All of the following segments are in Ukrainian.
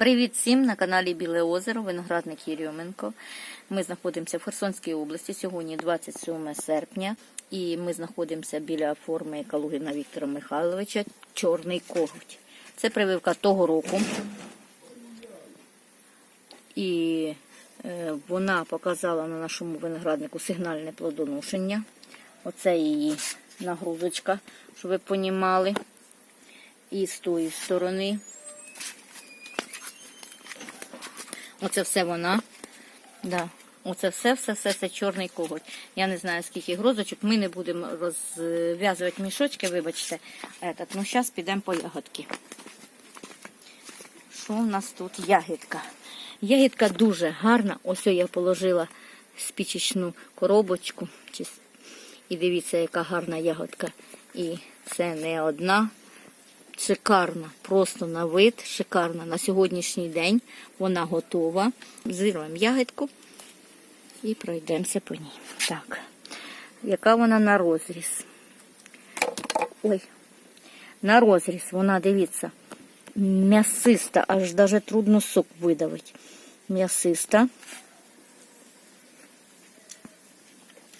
Привіт всім на каналі Біле Озеро, виноградник Єрьоменко. Ми знаходимося в Херсонській області. Сьогодні 27 серпня, і ми знаходимося біля форми Калугіна Віктора Михайловича Чорний коготь. Це прививка того року. І е, вона показала на нашому винограднику сигнальне плодоношення. Оце її нагрузочка, щоб ви понімали. І з тої сторони. Оце все вона. Да. Оце все, все, все, це чорний коготь. Я не знаю, скільки грозочок. Ми не будемо розв'язувати мішочки, вибачте. Этот. Ну, зараз підемо по ягодки. Що в нас тут? Ягідка. Ягідка дуже гарна. Ось я положила спічечну коробочку. І дивіться, яка гарна ягодка. І це не одна. Шикарна, просто на вид, шикарна. На сьогоднішній день вона готова. Зірваємо ягідку і пройдемося по ній. Так, яка вона на розріз? Ой, на розріз вона, дивіться, м'ясиста, аж даже трудно сок видавити. М'ясиста,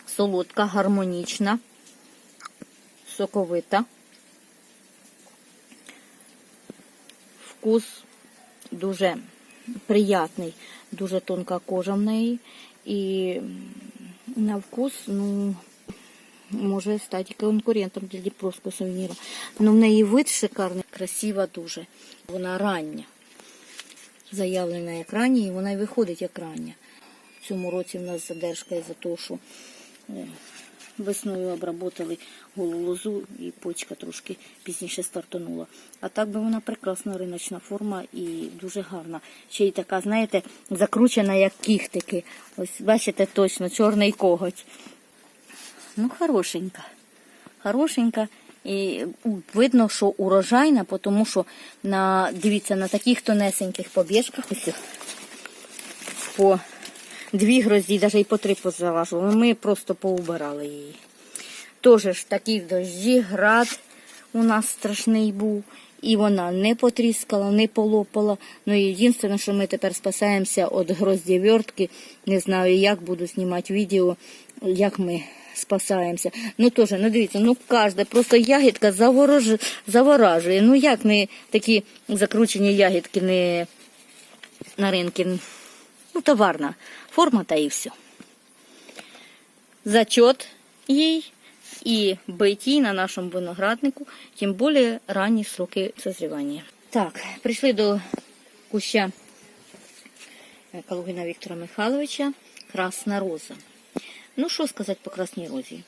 солодка, гармонічна, соковита. Вкус дуже приятний, дуже тонка кожа в неї. І на вкус, ну, може стати конкурентом для дніпровського сувеніра. Ну, в неї вид шикарний, красива дуже. Вона рання. Заявлена як рання, і вона й виходить як рання. В цьому році в нас задержка із-за того, що весною обработали голу лозу і почка трошки пізніше стартанула. А так би вона прекрасна риночна форма і дуже гарна. Ще й така, знаєте, закручена, як кіхтики. Ось бачите точно, чорний коготь. Ну, хорошенька. Хорошенька. І видно, що урожайна, тому що на, дивіться, на таких тонесеньких побіжках ось по дві грозі, навіть і по три позаважували. Ми просто поубирали її. Теж ж такі дощі, град у нас страшний був. І вона не потріскала, не полопала. Ну, єдине, що ми тепер спасаємося від гроздєвертки. Не знаю, як буду знімати відео, як ми спасаємося. Ну теж, ну дивіться, ну кожна просто ягідка заворажує. Ну як ми такі закручені ягідки не на ринку. Ну, товарна форма та і все. Зачет їй і бить їй на нашому винограднику, тим більше ранні сроки созрівання. Так, прийшли до куща е, Калугіна Віктора Михайловича Красна роза. Ну, що сказати по красній розі?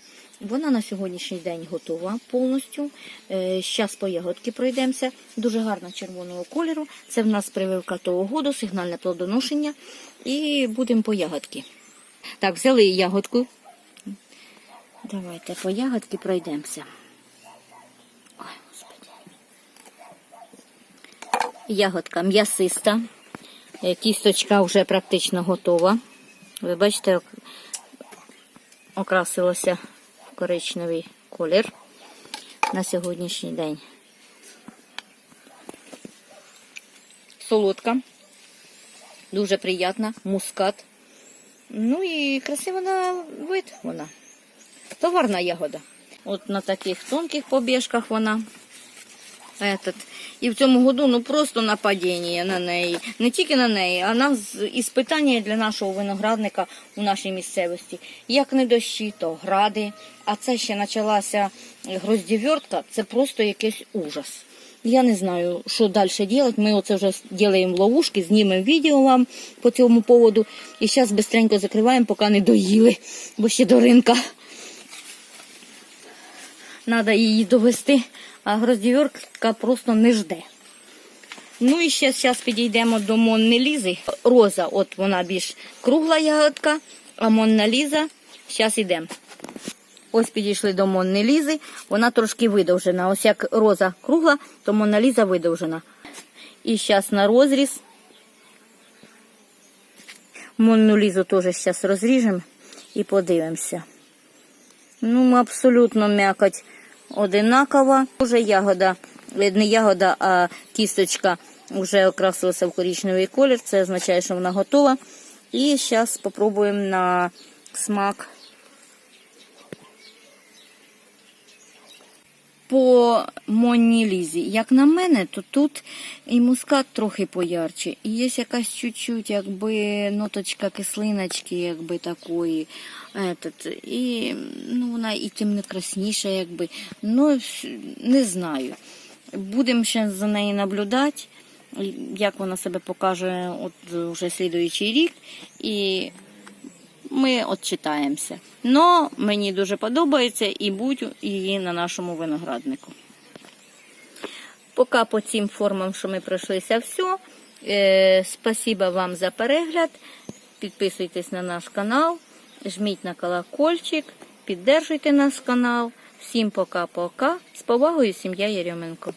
Вона на сьогоднішній день готова повністю. Зараз по ягодки пройдемося. Дуже гарна червоного кольору. Це в нас прививка того году, сигнальне плодоношення. І будемо по ягодки. Так, взяли ягодку. Давайте по ягодки пройдемося. Ягодка м'ясиста. Е, Кісточка вже практично готова. Ви бачите, в коричневий колір на сьогоднішній день. Солодка, дуже приятна, мускат. Ну і красива на вид вона. Товарна ягода. От на таких тонких побіжках вона. Этот. І в цьому году ну просто нападіння на неї. Не тільки на неї, а на з- іспитання для нашого виноградника у нашій місцевості. Як не дощі, то гради. А це ще почалася гроздівертка, це просто якийсь ужас. Я не знаю, що далі робити. Ми оце вже робимо ловушки, знімемо відео вам по цьому поводу. І зараз швидко закриваємо, поки не доїли, бо ще до ринка. Треба її довести, а гроздівертка просто не жде. Ну і ще зараз підійдемо до Монни Лізи. Роза, от вона більш кругла ягодка, а Монна Ліза, зараз йдемо. Ось підійшли до Монни Лізи, вона трошки видовжена. Ось як роза кругла, то Монна Ліза видовжена. І зараз на розріз. Монну Лізу теж зараз розріжемо і подивимося. Ну, абсолютно м'якоть одинакова. Уже ягода, не ягода, а кісточка вже окрасилася в коричневий колір, це означає, що вона готова. І зараз спробуємо на смак. По Монні-Лізі, як на мене, то тут і мускат трохи поярче. І є якась чуть-чуть, якби ноточка кислиночки, якби такої. Этот, і ну, вона і темно-красніша, якби. Ну, не знаю. Будемо ще за нею наблюдати, як вона себе покаже от вже слідуючий рік. І ми отчитаємося. Но мені дуже подобається і будь її на нашому винограднику. Поки по цим формам, що ми пройшлися, все. Е, спасибо вам за перегляд. Підписуйтесь на наш канал, жміть на колокольчик, піддержуйте наш канал. Всім пока-пока. З повагою, сім'я Єрьоменко.